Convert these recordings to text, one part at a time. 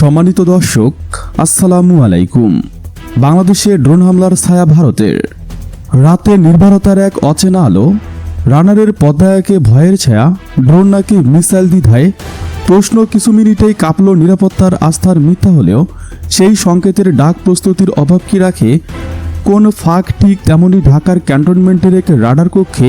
সম্মানিত দর্শক, আসসালামু আলাইকুম। বাংলাদেশে ড্রোন হামলার ছায়া ভারতের। রাতে নির্ভরতার এক অচেনা আলো, রানারের পদ্মায়কে ভয়ের ছায়া, ড্রোন নাকি মিসাইল দ্বিধায়, প্রশ্ন কিছু মিনিটেই কাঁপল নিরাপত্তার আস্থার মিথ্যা হলেও, সেই সংকেতের ডাক প্রস্তুতির অভাব কি রাখে? কোন ফাঁক ঠিক তেমনই ঢাকার ক্যান্টনমেন্টের এক রাডার কক্ষে,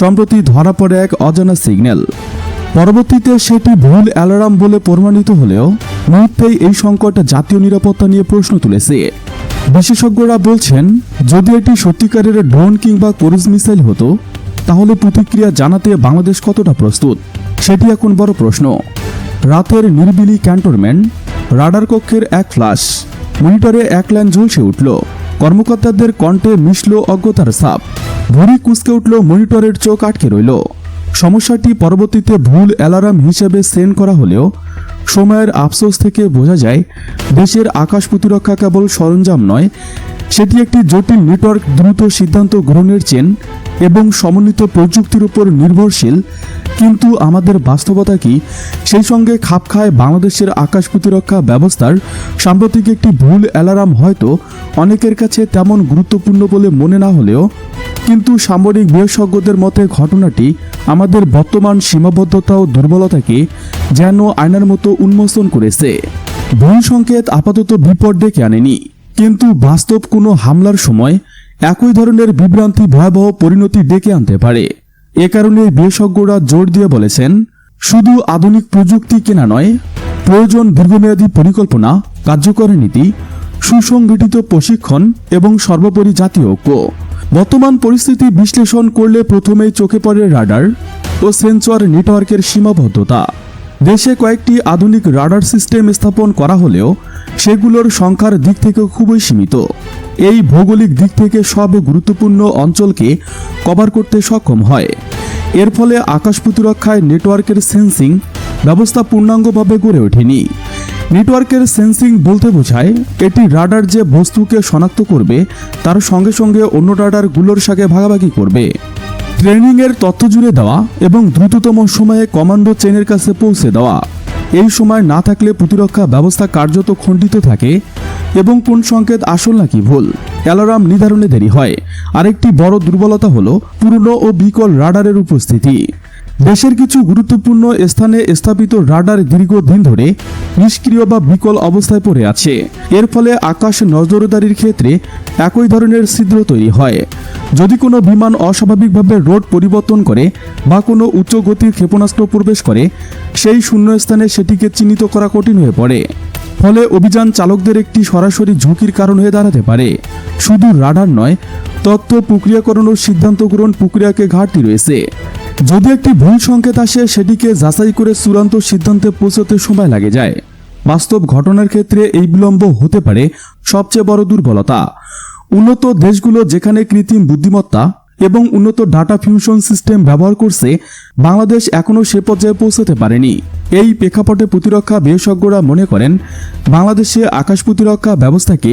সম্প্রতি ধরা পড়ে এক অজানা সিগন্যাল। পরবর্তীতে সেটি ভুল অ্যালার্ম বলে প্রমাণিত হলেও মুহূর্তেই এই সংকট জাতীয় নিরাপত্তা নিয়ে প্রশ্ন তুলেছে। বিশেষজ্ঞরা বলছেন, যদি এটি সত্যিকারের ড্রোন কিংবা ক্রুজ মিসাইল হতো, তাহলে প্রতিক্রিয়া জানাতে বাংলাদেশ কতটা প্রস্তুত, সেটি এখন বড় প্রশ্ন। রাতের নির্বিলি ক্যান্টনমেন্ট, রাডার কক্ষের এক ফ্লাশ, মনিটরে এক লাইন ঝলসে উঠল, কর্মকর্তাদের কণ্ঠে মিশল অজ্ঞতার সাপ ভুড়ি কুচকে উঠল, মনিটরের চোখ আটকে রইল। সমস্যাটি পরবর্তীতে ভুল অ্যালার্ম হিসেবে সেন্ড করা হলেও সময়ের আফসোস থেকে বোঝা যায়, দেশের আকাশ প্রতিরক্ষা কেবল সরঞ্জাম নয় সেটি একটি জটিল নেটওয়ার্ক দ্রুত সিদ্ধান্ত গ্রহণের চেন এবং সমন্বিত প্রযুক্তির উপর নির্ভরশীল। কিন্তু আমাদের বাস্তবতা কি? সেই সঙ্গে খাপ খায় বাংলাদেশের আকাশ প্রতিরক্ষা ব্যবস্থার। সাম্প্রতিক একটি ভুল অ্যালার্ম হয়তো অনেকের কাছে তেমন গুরুত্বপূর্ণ বলে মনে না হলেও, কিন্তু সামরিক বিশেষজ্ঞদের মতে ঘটনাটি আমাদের বর্তমান সীমাবদ্ধতা ও দুর্বলতাকে যেন আয়নার মতো উন্মোচন করেছে। ভুল সংকেত আপাতত বিপদ ডেকে আনেনি। কিন্তু বাস্তব কোনো হামলার সময় একই ধরনের বিভ্রান্তি, ভয়াবহ পরিণতি ডেকে আনতে পারে। এ কারণে বিশেষজ্ঞরা জোর দিয়ে বলেছেন, শুধু আধুনিক প্রযুক্তি কেনা নয়, প্রয়োজন দীর্ঘমেয়াদী পরিকল্পনা, কার্যকর নীতি, সুসংগঠিত প্রশিক্ষণ এবং সর্বোপরি জাতীয় ঐক্য। বর্তমান পরিস্থিতি বিশ্লেষণ করলে প্রথমেই চোখে পড়ে রাডার ও সেন্সর নেটওয়ার্কের সীমাবদ্ধতা। দেশে কয়েকটি আধুনিক রাডার সিস্টেম স্থাপন করা হলেও সেগুলোর সংখ্যার দিক থেকে খুবই সীমিত। এই ভৌগোলিক দিক থেকে সব গুরুত্বপূর্ণ অঞ্চলকে কভার করতে সক্ষম হয়। এর ফলে আকাশ প্রতিরক্ষায় নেটওয়ার্কের সেন্সিং ব্যবস্থা পূর্ণাঙ্গভাবে গড়ে ওঠেনি। নেটওয়ার্কের সেন্সিং বলতে বোঝায়, এটি রাডার যে বস্তুকে শনাক্ত করবে, তার সঙ্গে সঙ্গে অন্য রাডারগুলোর সাথে ভাগাভাগি করবে। ট্রেনিংয়ের তথ্য জুড়ে দেওয়া এবং দ্রুততম সময়ে কমান্ডো চেনের কাছে পৌঁছে দেওয়া। এই সময় না থাকলে প্রতিরক্ষা ব্যবস্থা কার্যত খণ্ডিত থাকে এবং কোন সংকেত আসল নাকি ভুল, অ্যালার্ম নির্ধারণে দেরি হয়। আরেকটি বড় দুর্বলতা হল পুরনো ও বিকল রাডারের উপস্থিতি। দেশের কিছু গুরুত্বপূর্ণ স্থানে স্থাপিত রাডার দীর্ঘদিন ধরে নিষ্ক্রিয় বা বিকল অবস্থায় পড়ে আছে। এর ফলে আকাশ নজরদারির ক্ষেত্রে একই ধরনের ছিদ্র তৈরি হয়। যদি কোনো বিমান অস্বাভাবিকভাবে রোড পরিবর্তন করে বা কোনো উচ্চ গতির ক্ষেপণাস্ত্র প্রবেশ করে, সেই শূন্যস্থানে সেটিকে চিহ্নিত করা কঠিন হয়ে পড়ে। ফলে অভিযান চালকদের একটি সরাসরি ঝুঁকির কারণ হয়ে দাঁড়াতে পারে। শুধু রাডার নয়, তথ্য, প্রক্রিয়াকরণ ও সিদ্ধান্ত গ্রহণ প্রক্রিয়াকে ঘাটতি রয়েছে। যদি একটি ভুল সংকেত আসে, সেটিকে যাচাই করে চূড়ান্ত সিদ্ধান্তে পৌঁছতে সময় লাগে যায়। বাস্তব ঘটনার ক্ষেত্রে এই বিলম্ব হতে পারে সবচেয়ে বড় দুর্বলতা। উন্নত দেশগুলো যেখানে কৃত্রিম বুদ্ধিমত্তা এবং উন্নত ডাটা ফিউশন সিস্টেম ব্যবহার করছে, বাংলাদেশ এখনও সে পর্যায়ে পৌঁছতে পারেনি। এই প্রেক্ষাপটে প্রতিরক্ষা বিশেষজ্ঞরা মনে করেন, বাংলাদেশে আকাশ প্রতিরক্ষা ব্যবস্থাকে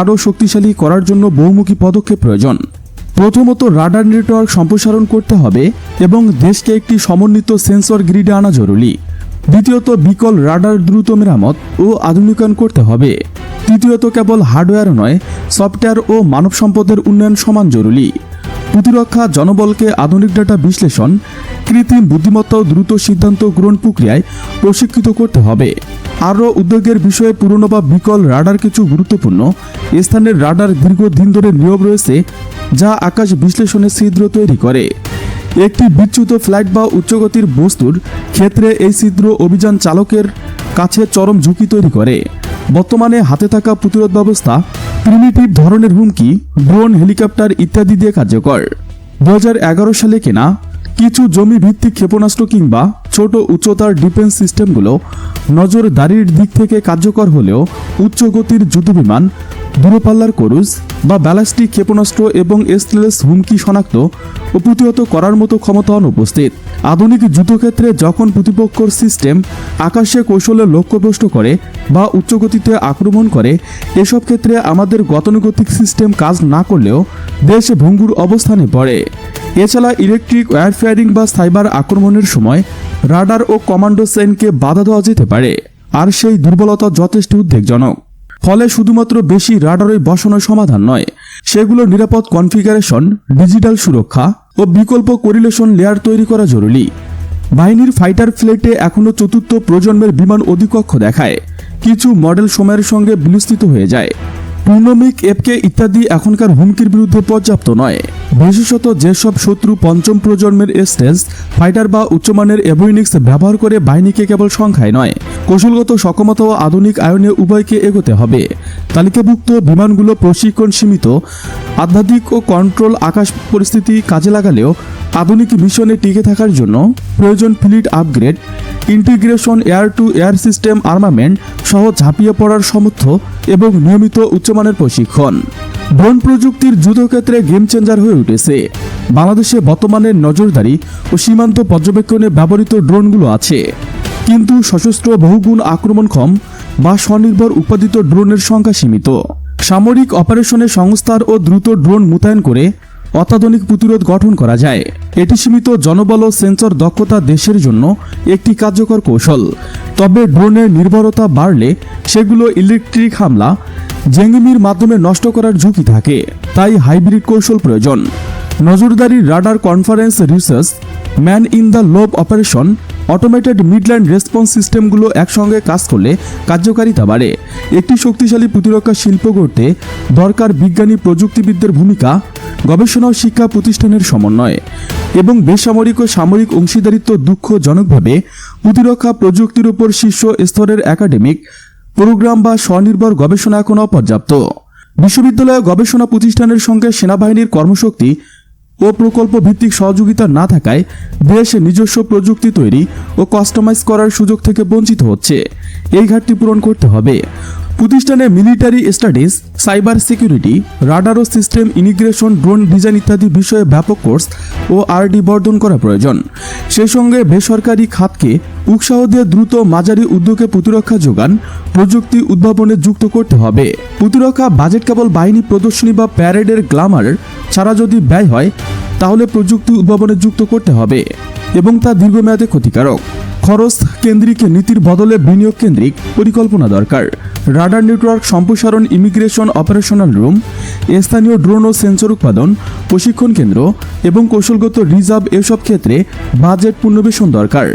আরও শক্তিশালী করার জন্য বহুমুখী পদক্ষেপ প্রয়োজন। প্রথমত রাডার নেটওয়ার্ক সম্প্রসারণ করতে হবে এবং দেশকে একটি সমন্বিত সেন্সর গ্রিডে আনা জরুরি। দ্বিতীয়ত, বিকল রাডার দ্রুত মেরামত ও আধুনিকায়ন করতে হবে। তৃতীয়ত, কেবল হার্ডওয়্যার নয়, সফটওয়্যার ও মানব সম্পদের উন্নয়ন সমান জরুরি। প্রতিরক্ষা, জনবলকে আধুনিক ডাটা বিশ্লেষণ, কৃত্রিম বুদ্ধিমত্তা দ্রুত সিদ্ধান্ত গ্রহণ প্রক্রিয়ায় প্রশিক্ষিত করতে হবে। আরও উদ্যোগের বিষয়ে পুরনো বা বিকল রাডার কিছু গুরুত্বপূর্ণ। স্থানের রাডার দীর্ঘদিন ধরে নিয়োগ রয়েছে, যা আকাশ বিশ্লেষণে ছিদ্র তৈরি করে। একটি বিচ্যুত ফ্লাইট বা উচ্চগতির বস্তুর ক্ষেত্রে এই ছিদ্র অভিযান চালকের কাছে চরম ঝুঁকি তৈরি করে। বর্তমানে হাতে থাকা প্রতিরোধ ব্যবস্থা প্রিমিটিভ ধরনের হুমকি, ড্রোন, হেলিকপ্টার ইত্যাদি দিয়ে কার্যকর। দু হাজার এগারো সালে কেনা কিছু জমি ভিত্তিক ক্ষেপণাস্ত্র কিংবা ছোট উচ্চতার ডিফেন্স সিস্টেমগুলো নজরদারির দিক থেকে কার্যকর হলেও উচ্চ গতির যুদ্ধবিমান দূরপাল্লার করুজ বা ব্যালাস্টিক ক্ষেপণাস্ত্র এবং এসলেস হুমকি শনাক্ত ও প্রতিহত করার মতো ক্ষমতা অনুপস্থিত আধুনিক যুদ্ধক্ষেত্রে যখন প্রতিপক্ষর সিস্টেম আকাশে কৌশলে লক্ষ্যভ্রষ্ট করে বা উচ্চগতিতে আক্রমণ করে, এসব ক্ষেত্রে আমাদের গতানুগতিক সিস্টেম কাজ না করলেও দেশ ভঙ্গুর অবস্থানে পড়ে। এছাড়া ইলেকট্রিক ওয়্যারফেয়ারিং বা সাইবার আক্রমণের সময় রাডার ও কমান্ডো সেনকে বাধা দেওয়া যেতে পারে, আর সেই দুর্বলতা যথেষ্ট উদ্বেগজনক। ফলে শুধুমাত্র বেশি রাডারে বসানো সমাধান নয় সেগুলো নিরাপদ কনফিগারেশন, ডিজিটাল সুরক্ষা ও বিকল্প করিলেশন লেয়ার তৈরি করা জরুরি। বাহিনীর ফাইটার ফ্লেটে এখনও চতুর্থ প্রজন্মের বিমান অধিকক্ষ দেখায়। কিছু মডেল সময়ের সঙ্গে বিলুস্থিত হয়ে যায়। পূর্ণমিক এপকে ইত্যাদি এখনকার হুমকির বিরুদ্ধে পর্যাপ্ত নয়। বিশেষত যেসব শত্রু পঞ্চম প্রজন্মের স্টেজ ফাইটার বা উচ্চমানের এভোইনিক্স ব্যবহার করে বাহিনীকে কেবল সংখ্যায় নয়, কৌশলগত সক্ষমতা ও আধুনিক আয়নে উভয়কে এগোতে হবে। তালিকাভুক্ত বিমানগুলো প্রশিক্ষণ সীমিত, আধ্যাত্মিক ও কন্ট্রোল আকাশ পরিস্থিতি কাজে লাগালেও আধুনিক মিশনে টিকে থাকার জন্য প্রয়োজন fleet upgrade integration air to air system armament সহ ঝাঁপিয়ে পড়ার সমর্থ এবং নিয়মিত উচ্চমানের প্রশিক্ষণ। ড্রোন প্রযুক্তির যুদ্ধক্ষেত্রে গেম চেঞ্জার হয়ে উঠেছে। বাংলাদেশে বর্তমানে নজরদারি ও সীমান্ত পর্যবেক্ষণে ব্যবহৃত ড্রোনগুলো আছে। কিন্তু সশস্ত্র বহুগুণ আক্রমণক্ষম বা স্বনির্ভর উৎপাদিত ড্রোনের সংখ্যা সীমিত। সামরিক অপারেশনে সংস্থার ও দ্রুত ড্রোন মোতায়েন করে অত্যাধুনিক প্রতিরোধ গঠন করা যায়। এটি সীমিত জনবল ও সেন্সর দক্ষতা দেশের জন্য একটি কার্যকর কৌশল। তবে ড্রোনের নির্ভরতা বাড়লে সেগুলো ইলেকট্রিক হামলা জেঙ্গিমির মাধ্যমে নষ্ট করার ঝুঁকি থাকে, তাই হাইব্রিড কৌশল প্রয়োজন। নজরদারি radar conference research, man in the loop operation, automated midland response সিস্টেমগুলো একসঙ্গে কাজ করলে কার্যকারিতা বাড়ে। একটি শক্তিশালী প্রতিরক্ষা শিল্প গড়তে দরকার বিজ্ঞানী প্রযুক্তিবিদদের ভূমিকা, গবেষণা ও শিক্ষা প্রতিষ্ঠানের সমন্বয় এবং বেসামরিক ও সামরিক অংশীদারিত্ব দুঃখজনকভাবে প্রতিরক্ষা প্রযুক্তির উপর শীর্ষ স্তরের একাডেমিক প্রোগ্রাম বা স্বনির্ভর গবেষণা এখন অপর্যাপ্ত। বিশ্ববিদ্যালয় গবেষণা প্রতিষ্ঠানের সঙ্গে সেনাবাহিনীর কর্মশক্তি ও প্রকল্প ভিত্তিক সহযোগিতা না থাকায় দেশে নিজস্ব প্রযুক্তি তৈরি ও কাস্টমাইজ করার সুযোগ থেকে বঞ্চিত হচ্ছে। এই ঘাটতি পূরণ করতে হবে। প্রতিষ্ঠানে military studies, cyber security radar ও সিস্টেম ইনিগ্রেশন ড্রোন ডিজাইন ইত্যাদি বিষয়ে ব্যাপক কোর্স ও আরডি বর্ধন করা প্রয়োজন। সেই সঙ্গে বেসরকারি খাতকে উৎসাহ দিয়ে দ্রুত মাঝারি উদ্যোগে প্রতিরক্ষা যোগান, প্রযুক্তি উদ্ভাবনে যুক্ত করতে হবে। প্রতিরক্ষা বাজেট কেবল বাহিনী প্রদর্শনী বা প্যারেডের গ্লামার ছাড়া যদি ব্যয় হয় তাহলে প্রযুক্তি উদ্ভাবনে যুক্ত করতে হবে এবং তা দীর্ঘমেয়াদে ক্ষতিকারক। খরচ কেন্দ্রিক নীতির বদলে বিনিয়োগ কেন্দ্রিক পরিকল্পনা দরকার। রাডার নেটওয়ার্ক সম্প্রসারণ ইমিগ্রেশন অপারেশনাল রুম, স্থানীয় ড্রোন ও সেন্সর উৎপাদন, প্রশিক্ষণ কেন্দ্র এবং কৌশলগত রিজার্ভ এসব ক্ষেত্রে বাজেট পুনর্বেশন দরকার।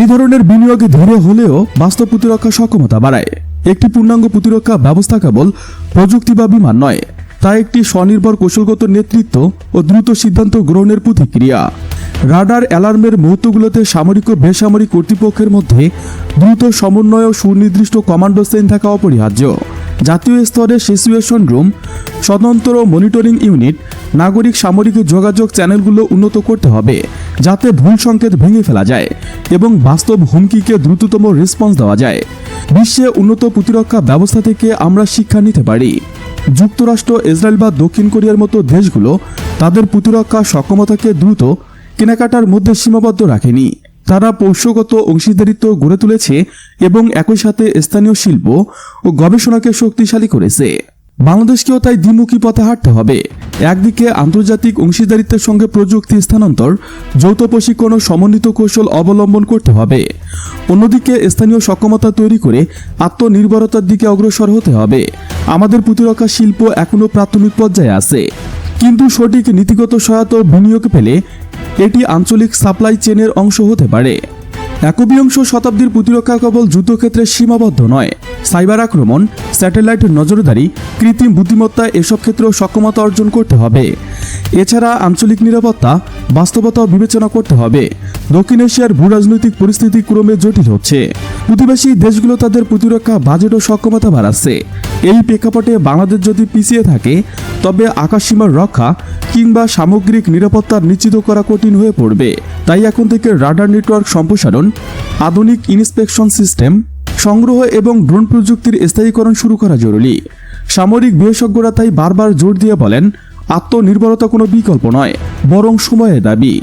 এই ধরনের বিনিয়োগ ধীরে হলেও বাস্তব প্রতিরক্ষা সক্ষমতা বাড়ায়। একটি পূর্ণাঙ্গ প্রতিরক্ষা ব্যবস্থা কেবল প্রযুক্তি বা বিমান নয় তা একটি স্বনির্ভর কৌশলগত নেতৃত্ব ও দ্রুত সিদ্ধান্ত গ্রহণের প্রতিক্রিয়া। রাডার অ্যালার্মের মুহূর্তগুলোতে সামরিক ও বেসামরিক কর্তৃপক্ষের মধ্যে দ্রুত সমন্বয় ও সুনির্দিষ্ট কমান্ডো সেন থাকা অপরিহার্য। জাতীয় স্তরে সিচুয়েশন রুম, স্বতন্ত্র মনিটরিং ইউনিট, নাগরিক সামরিক যোগাযোগ চ্যানেলগুলো উন্নত করতে হবে, যাতে ভুল সংকেত ভেঙে ফেলা যায় এবং বাস্তব হুমকিকে দ্রুততম রেসপন্স দেওয়া যায়। বিশ্বে উন্নত প্রতিরক্ষা ব্যবস্থা থেকে আমরা শিক্ষা নিতে পারি। যুক্তরাষ্ট্র, ইসরায়েল বা দক্ষিণ কোরিয়ার মতো দেশগুলো তাদের প্রতিরক্ষা সক্ষমতাকে দ্রুত কেনাকাটার মধ্যে সীমাবদ্ধ রাখেনি। তারা পৌষ্যগত অংশীদারিত্ব গড়ে তুলেছে এবং একই সাথে স্থানীয় শিল্প ও গবেষণাকে শক্তিশালী করেছে। বাংলাদেশকেও তাই দ্বিমুখী পথে হাঁটতে হবে। একদিকে আন্তর্জাতিক অংশীদারিত্বের সঙ্গে প্রযুক্তি স্থানান্তর, যৌথ প্রশিক্ষণ ও সমন্বিত কৌশল অবলম্বন করতে হবে। অন্যদিকে স্থানীয় সক্ষমতা তৈরি করে আত্মনির্ভরতার দিকে অগ্রসর হতে হবে। আমাদের প্রতিরক্ষা শিল্প এখনও প্রাথমিক পর্যায়ে আছে। কিন্তু সঠিক নীতিগত সহায়তা বিনিয়োগ পেলে এটি আঞ্চলিক সাপ্লাই চেনের অংশ হতে পারে। একবিংশ শতাব্দীর প্রতিরক্ষা কেবল যুদ্ধক্ষেত্রে সীমাবদ্ধ নয়। সাইবার আক্রমণ, স্যাটেলাইট নজরদারি, কৃত্রিম বুদ্ধিমত্তা এসব ক্ষেত্রেও সক্ষমতা অর্জন করতে হবে। এছাড়া আঞ্চলিক নিরাপত্তা বাস্তবতাও বিবেচনা করতে হবে। দক্ষিণ এশিয়ার ভূ রাজনৈতিক পরিস্থিতি ক্রমে জটিল হচ্ছে। প্রতিবেশী দেশগুলো তাদের প্রতিরক্ষা বাজেট ও সক্ষমতা বাড়াচ্ছে। এই প্রেক্ষাপটে বাংলাদেশ যদি পিছিয়ে থাকে, তবে আকাশসীমার রক্ষা কিংবা সামগ্রিক নিরাপত্তা নিশ্চিত করা কঠিন হয়ে পড়বে। তাই এখন থেকে রাডার নেটওয়ার্ক সম্প্রসারণ, আধুনিক ইন্সপেকশন সিস্টেম, সংগ্রহ এবং ড্রোন প্রযুক্তির স্থায়ীকরণ শুরু করা জরুরি। সামরিক বিশেষজ্ঞরা তাই বারবার জোর দিয়ে বলেন আত্মনির্ভরতা কোনো বিকল্প নয়, বরং সময়ের দাবি।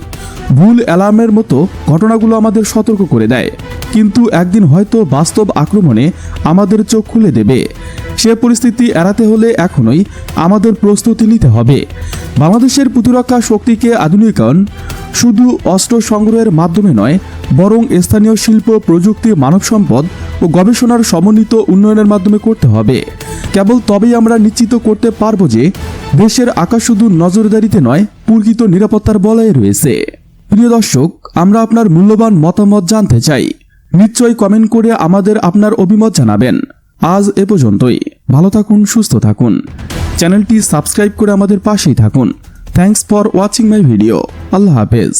ভুল অ্যালার্মের মতো ঘটনাগুলো আমাদের সতর্ক করে দেয়, কিন্তু একদিন হয়তো বাস্তব আক্রমণে আমাদের চোখ খুলে দেবে। সে পরিস্থিতি এড়াতে হলে এখনই আমাদের প্রস্তুতি নিতে হবে। বাংলাদেশের প্রতিরক্ষা শক্তিকে আধুনিকায়ন শুধু অস্ত্র সংগ্রহের মাধ্যমে নয়, বরং স্থানীয় শিল্প, প্রযুক্তি, মানব সম্পদ ও গবেষণার সমন্বিত উন্নয়নের মাধ্যমে করতে হবে। কেবল তবেই আমরা নিশ্চিত করতে পারব যে, দেশের আকাশ শুধু নজরদারিতে নয় প্রকৃত নিরাপত্তার বলয়ে রয়েছে। প্রিয় দর্শক, আমরা আপনার মূল্যবান মতামত জানতে চাই। নিশ্চয়ই কমেন্ট করে আমাদের আপনার অভিমত জানাবেন। আজ এ পর্যন্তই। ভালো থাকুন, সুস্থ থাকুন। চ্যানেলটি সাবস্ক্রাইব করে আমাদের পাশেই থাকুন। thanks for watching my video আল্লাহ হাফেজ